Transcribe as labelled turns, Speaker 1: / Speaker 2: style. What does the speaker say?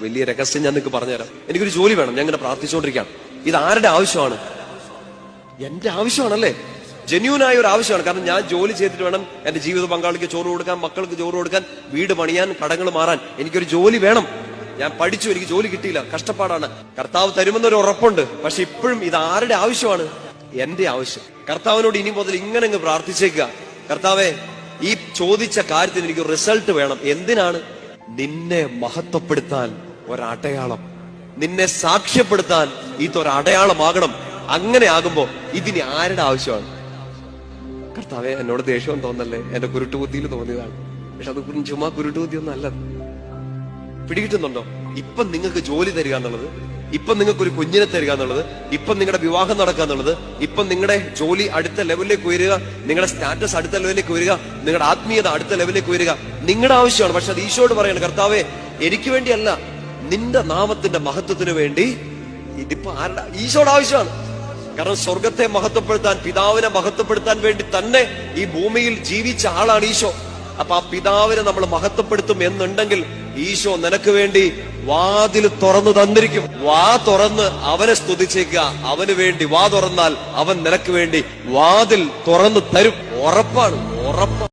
Speaker 1: വലിയ രഹസ്യം ഞാൻ നിങ്ങൾക്ക് പറഞ്ഞുതരാം. എനിക്കൊരു ജോലി വേണം. ഞാൻ ഇങ്ങനെ പ്രാർത്ഥിച്ചുകൊണ്ടിരിക്കുകയാണ്. ഇത് ആരുടെ ആവശ്യമാണ്? എന്റെ ആവശ്യമാണല്ലേ? ജെന്യൂനായ ഒരു ആവശ്യമാണ്. കാരണം ഞാൻ ജോലി ചെയ്തിട്ട് വേണം എന്റെ ജീവിത പങ്കാളിക്ക് ചോറ് കൊടുക്കാൻ മക്കൾക്ക് ചോറ് കൊടുക്കാൻ വീട് പണിയാൻ കടങ്ങൾ മാറാൻ. എനിക്കൊരു ജോലി വേണം. ഞാൻ പഠിച്ചു. എനിക്ക് ജോലി കിട്ടിയില്ല. കഷ്ടപ്പാടാണ്. കർത്താവ് തരുമെന്നൊരു ഉറപ്പുണ്ട്. പക്ഷെ ഇപ്പോഴും ഇത് ആരുടെ ആവശ്യമാണ്? എന്റെ ആവശ്യം. കർത്താവിനോട് ഇനി മുതൽ ഇങ്ങനെ അങ്ങ് പ്രാർത്ഥിച്ചേക്കുക. കർത്താവെ ഈ ചോദിച്ച കാര്യത്തിന് എനിക്ക് റിസൾട്ട് വേണം. എന്തിനാണ്? നിന്നെ മഹത്വപ്പെടുത്താൻ ഒരടയാളം. നിന്നെ സാക്ഷ്യപ്പെടുത്താൻ ഇതൊരടയാളമാകണം. അങ്ങനെ ആകുമ്പോ ഇതിന് ആരുടെ ആവശ്യമാണ്? കർത്താവെ എന്നോട് ദേഷ്യം തോന്നല്ലേ? എന്റെ കുരുട്ടുബുദ്ധിയിൽ തോന്നിയതാണ്. പക്ഷെ അത് ചുമ്മാ ഒന്നും അല്ല. പിടികിട്ടുന്നുണ്ടോ? ഇപ്പം നിങ്ങൾക്ക് ജോലി തരിക എന്നുള്ളത് ഇപ്പം നിങ്ങൾക്ക് ഒരു കുഞ്ഞിനെ തരിക എന്നുള്ളത് ഇപ്പം നിങ്ങളുടെ വിവാഹം നടക്കുക എന്നുള്ളത് ഇപ്പം നിങ്ങളുടെ ജോലി അടുത്ത ലെവലിലേക്ക് ഉയരുക നിങ്ങളുടെ സ്റ്റാറ്റസ് അടുത്ത ലെവലിലേക്ക് ഉയരുക നിങ്ങളുടെ ആത്മീയത അടുത്ത ലെവലിലേക്ക് ഉയരുക നിങ്ങളുടെ ആവശ്യമാണ്. പക്ഷെ അത് ഈശോട് പറയണം കർത്താവെ എനിക്ക് വേണ്ടിയല്ല നിന്റെ നാമത്തിന്റെ മഹത്വത്തിന് വേണ്ടി ഇതിപ്പോ ആരുടെ? ഈശോയുടെ ആവശ്യമാണ്. കാരണം സ്വർഗത്തെ മഹത്വപ്പെടുത്താൻ പിതാവിനെ മഹത്വപ്പെടുത്താൻ വേണ്ടി തന്നെ ഈ ഭൂമിയിൽ ജീവിച്ച ആളാണ് ഈശോ. അപ്പൊ ആ പിതാവിനെ നമ്മൾ മഹത്വപ്പെടുത്തും എന്നുണ്ടെങ്കിൽ ഈശോ നിനക്ക് വേണ്ടി വാതിൽ തുറന്നു തന്നിരിക്കും. വാ തുറന്ന് അവനെ സ്തുതിച്ചേക്കുക. അവന് വേണ്ടി വാ തുറന്നാൽ അവൻ നിനക്ക് വേണ്ടി വാതിൽ തുറന്നു തരും. ഉറപ്പാണ് ഉറപ്പാണ്.